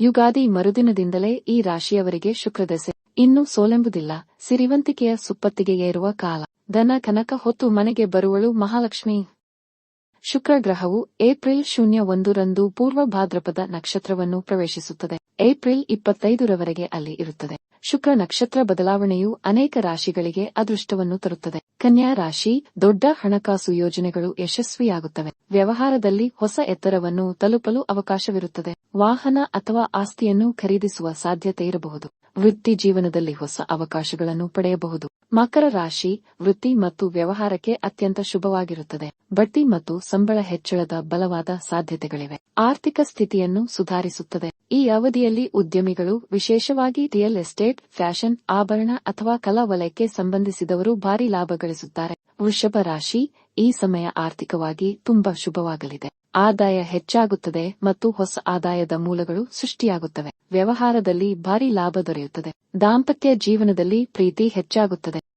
ಯುಗಾದಿ ಮರುದಿನದಿಂದಲೇ ಈ ರಾಶಿಯವರಿಗೆ ಶುಕ್ರದೆಸೆ. ಇನ್ನೂ ಸೋಲೆಂಬುದಿಲ್ಲ. ಸಿರಿವಂತಿಕೆಯ ಸುಪ್ಪತ್ತಿಗೆ ಏರುವ ಕಾಲ. ದನ ಕನಕ ಹೊತ್ತು ಮನೆಗೆ ಬರುವಳು ಮಹಾಲಕ್ಷ್ಮಿ. ಶುಕ್ರ ಗ್ರಹವು ಏಪ್ರಿಲ್ ಶೂನ್ಯ ಒಂದರಂದು ಪೂರ್ವ ಭಾದ್ರಪದ ನಕ್ಷತ್ರವನ್ನು ಪ್ರವೇಶಿಸುತ್ತದೆ. ಏಪ್ರಿಲ್ ಇಪ್ಪತ್ತೈದರವರೆಗೆ ಅಲ್ಲಿ ಇರುತ್ತದೆ. ಶುಕ್ರ ನಕ್ಷತ್ರ ಬದಲಾವಣೆಯು ಅನೇಕ ರಾಶಿಗಳಿಗೆ ಅದೃಷ್ಟವನ್ನು ತರುತ್ತದೆ. ಕನ್ಯಾ ರಾಶಿ, ದೊಡ್ಡ ಹಣಕಾಸು ಯೋಜನೆಗಳು ಯಶಸ್ವಿಯಾಗುತ್ತವೆ. ವ್ಯವಹಾರದಲ್ಲಿ ಹೊಸ ಎತ್ತರವನ್ನು ತಲುಪಲು ಅವಕಾಶವಿರುತ್ತದೆ. ವಾಹನ ಅಥವಾ ಆಸ್ತಿಯನ್ನು ಖರೀದಿಸುವ ಸಾಧ್ಯತೆ ಇರಬಹುದು. ವೃತ್ತಿ ಜೀವನದಲ್ಲಿ ಹೊಸ ಅವಕಾಶಗಳನ್ನು ಪಡೆಯಬಹುದು. ಮಕರ ರಾಶಿ, ವೃತ್ತಿ ಮತ್ತು ವ್ಯವಹಾರಕ್ಕೆ ಅತ್ಯಂತ ಶುಭವಾಗಿರುತ್ತದೆ. ಬಡ್ತಿ ಮತ್ತು ಸಂಬಳ ಹೆಚ್ಚಳದ ಬಲವಾದ ಸಾಧ್ಯತೆಗಳಿವೆ. ಆರ್ಥಿಕ ಸ್ಥಿತಿಯನ್ನು ಸುಧಾರಿಸುತ್ತದೆ. ಈ ಅವಧಿಯಲ್ಲಿ ಉದ್ಯಮಿಗಳು, ವಿಶೇಷವಾಗಿ ರಿಯಲ್ ಎಸ್ಟೇಟ್, ಫ್ಯಾಷನ್, ಆಭರಣ ಅಥವಾ ಕಲಾ ವಲಯಕ್ಕೆ ಸಂಬಂಧಿಸಿದವರು ಭಾರಿ ಲಾಭ ಗಳಿಸುತ್ತಾರೆ. ವೃಷಭ ರಾಶಿ ಈ ಸಮಯ ಆರ್ಥಿಕವಾಗಿ ತುಂಬಾ ಶುಭವಾಗಲಿದೆ. ಆದಾಯ ಹೆಚ್ಚಾಗುತ್ತದೆ ಮತ್ತು ಹೊಸ ಆದಾಯದ ಮೂಲಗಳು ಸೃಷ್ಟಿಯಾಗುತ್ತವೆ. ವ್ಯವಹಾರದಲ್ಲಿ ಭಾರಿ ಲಾಭ ದೊರೆಯುತ್ತದೆ. ದಾಂಪತ್ಯ ಜೀವನದಲ್ಲಿ ಪ್ರೀತಿ ಹೆಚ್ಚಾಗುತ್ತದೆ.